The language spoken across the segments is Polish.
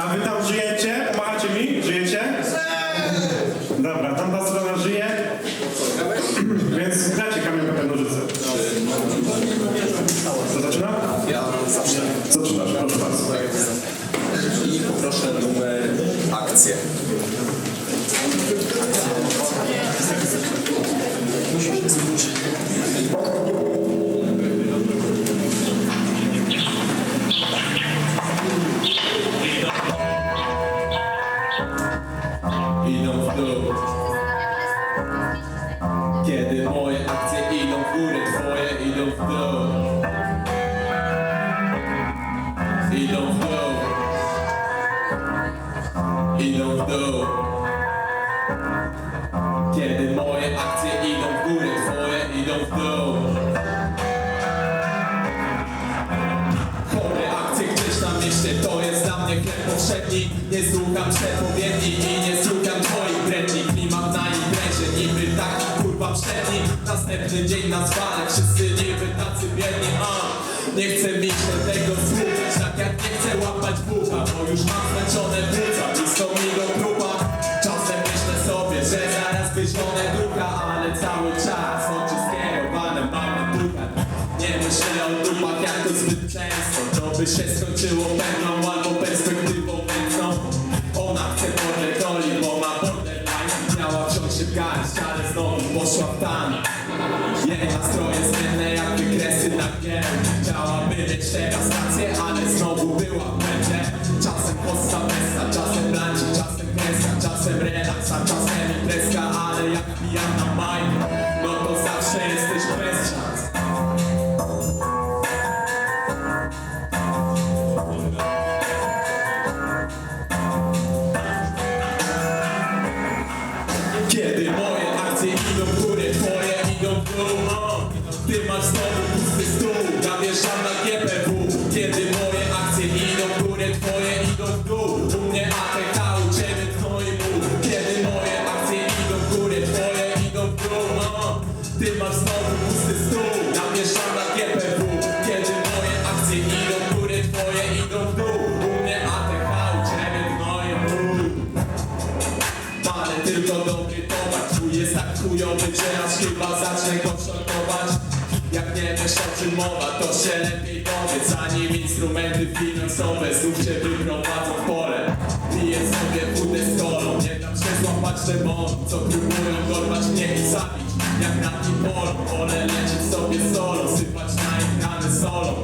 A wy tam żyjecie? Pomachacie mi? Żyjecie? Dobra, tam ta strona żyje. Więc gracie kamień pełen nożyce. Co zaczyna? Ja zawsze. Zaczynasz, Idą w dół. Idą w dół. Kiedy moje akcje idą w górę, twoje idą w dół. Chore akcje gdzieś na mieście To jest dla mnie chleb powszedni. Nie słucham przepowiedni I nie słucham twoich bredni Klimat na imprezie Niby taki kurwa przedni. Następny dzień na zwale Wszyscy niby tacy biedni a Nie chce mi się tego słuchać Tak jak nie chcę łapać bucha Bo już mam zmęczone płuca Blisko mi go próba Czasem myślę sobie, że zaraz wyślone druga Ale cały czas oczy skierowane mam na ducha Nie myślę o dupach jak to zbyt często. To by się skończyło pewną albo perspektywą mętną Ona chce borderoli, bo ma borderline. Miała wciąż się garść, ale znowu poszła w tan dnie Chciałaby mieć teraz rację, ale znowu była w Czasem posta czasem lancik, czasem kreska Czasem relaks, ja wjeżdżam na GPW Kiedy moje akcje idą w górę, twoje idą w dół. U mnie ATK, u ciebie twoje mów Kiedy moje akcje idą w górę, twoje idą w dół. O, Ty masz znowu pusty stół, ja wjeżdżam na GPW Kiedy moje akcje idą w górę, twoje idą w dół. U mnie ATK, u ciebie twoje mów ale tylko dobry towar Twój jest tak chujowy, że aż chyba zacznę go szortować Jak nie wiesz o czym mowa, to się lepiej dowiedz Zanim instrumenty finansowe znów się wyprowadzą w pole. Piję sobie wódę z kolą, nie dam się złapać demonów Co próbują dorwać mnie i zabić. Jak na polu, wolę lecieć sobie solo Sypać na ekrany solą,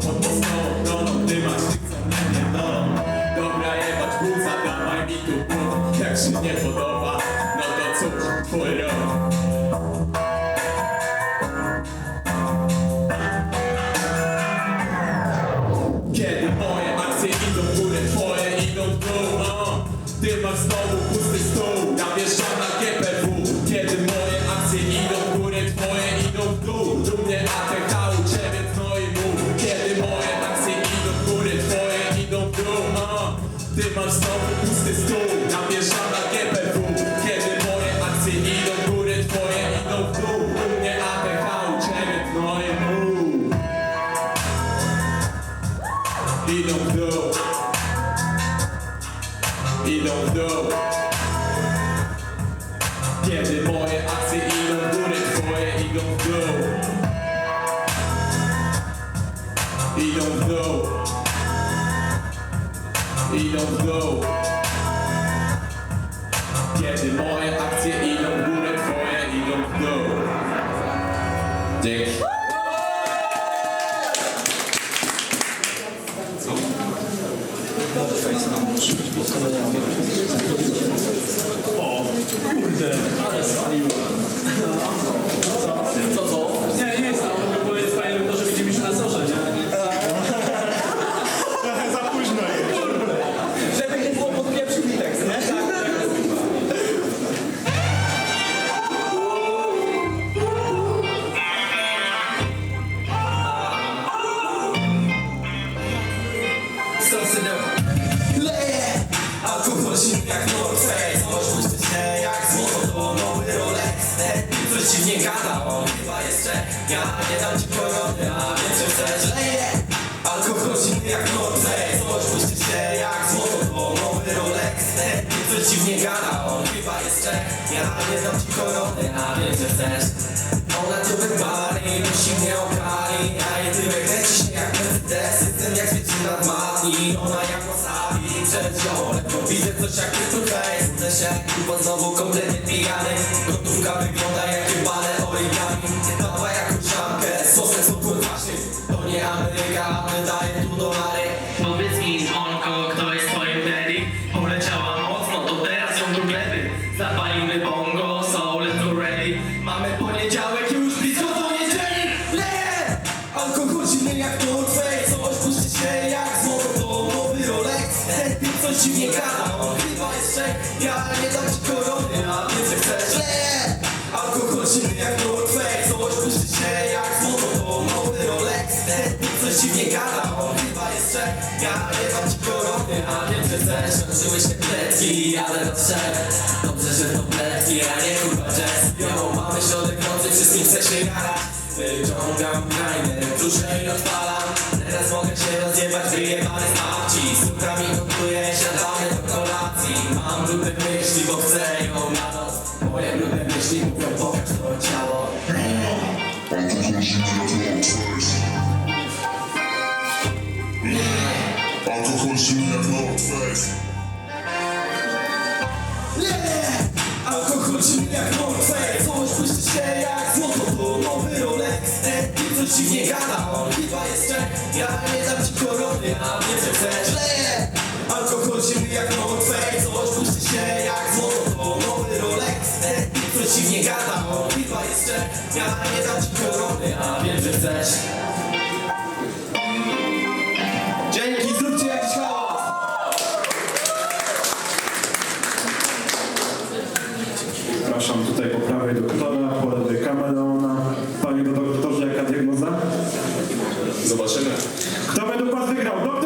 W dół Kiedy moje akcje idą w górę, twoje idą w dół. Dzięki. Co, dziwnie gada On chyba jest Czech Ja nie dam ci korony, a wiem, że chcesz Ona cię wypali, musi mnie okali A jej tyłek leci się jak Mercedes Jestem jak zwieczyna w matni Ona jak wasabi Przed nią lekko widzę coś jak ty tutaj. Budzę się, bo znowu kompletnie pijany. Gotówka wygląda jak jebane origami on chyba jest Czech Ja nie dam ci korony, a wiem, że chcesz Leje! Alkohol zimny jak Northface Coś puszczy się jak złoto, to nowy Rolex Ten coś dziwnie gada, on chyba jest Czech Ja nie dam ci korony, a wiem, że chcesz Kończyły się pletki, ale do trzech Dobrze, że to pletki, a nie kurwa jazz Yo, mamy środek nocy, wszystkim chce się jarać Wyciągam grajdę, dłużej odpalam Teraz mogę się rozjebać, wyjebany z babci Z córkami gotuję, siadamy myśli, bo chcę ją na noc Moje brudne myśli mówią, pokaż to ciało. Alkohol zimny jak North Face Alkohol zimny jak Northface Coś błyszczy się jak złoto, to nowy Rolex. Typ coś dziwnie gada, on chyba jest Czech Ja nie dam ci korony, a wiem, że korony, a wiem, że chcesz Dzięki, zróbcie jakiś hałas! Zapraszam tutaj po prawej doktora, po lewej kameleona. Panie doktorze, jaka diagnoza? Zobaczymy. Kto według was wygrał?